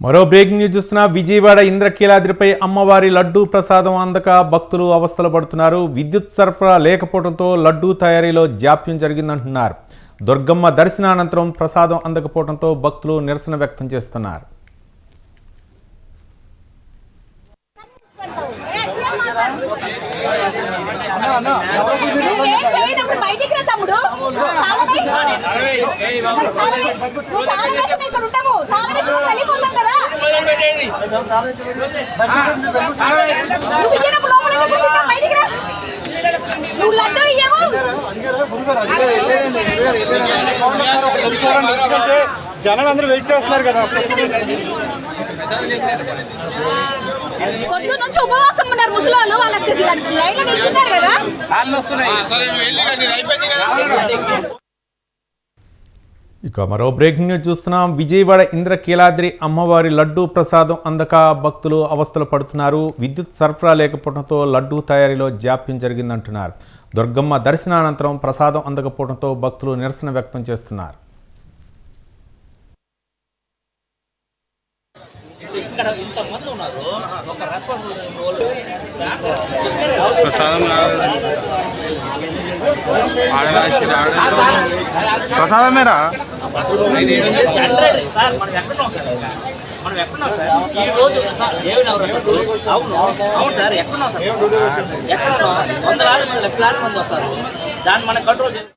మరో breaking news చూస్తున్నా విజయవాడ ఇంద్రకీలాద్రిపై అమ్మవారి లడ్డూ ప్రసాదం అందక భక్తులు అవస్థలు పడుతున్నారు విద్యుత్ సరఫరా లేకపోవడంతో లడ్డూ తయారీలో జాప్యం జరిగిందంటున్నారు దుర్గమ్మ దర్శనానంతరం ప్రసాదం అందకపోవడంతో భక్తులు నిరసన వ్యక్తం చేస్తున్నారు బయటికి రా తమ్ముడు జనాలు అందరూ వెయిట్ చేస్తున్నారు కదా. పొద్దు నుంచి ఉపవాసం ఉన్నారు వాళ్ళకి నిల్చున్నారు కదా. ఇక మరో బ్రేకింగ్ న్యూస్ చూస్తున్నాం. విజయవాడ ఇంద్రకీలాద్రి అమ్మవారి లడ్డూ ప్రసాదం అందక భక్తులు అవస్థలు పడుతున్నారు. విద్యుత్ సరఫరా లేకపోవడంతో లడ్డూ తయారీలో జాప్యం జరిగిందంటున్నారు. దుర్గమ్మ దర్శనానంతరం ప్రసాదం అందకపోవడంతో భక్తులు నిరసన వ్యక్తం చేస్తున్నారు. ప్రసాదమేరా సార్ మనం ఎక్కడున్నాం సార్ మనం ఎక్కడున్నాం సార్ ఈ రోజు సార్ అవును అవును సార్ ఎక్కడున్నాం సార్? ఎక్కడున్నాం వందలాది మంది లక్షలాది మంది వస్తారు. దాన్ని మనం కంట్రోల్ చేయాలి.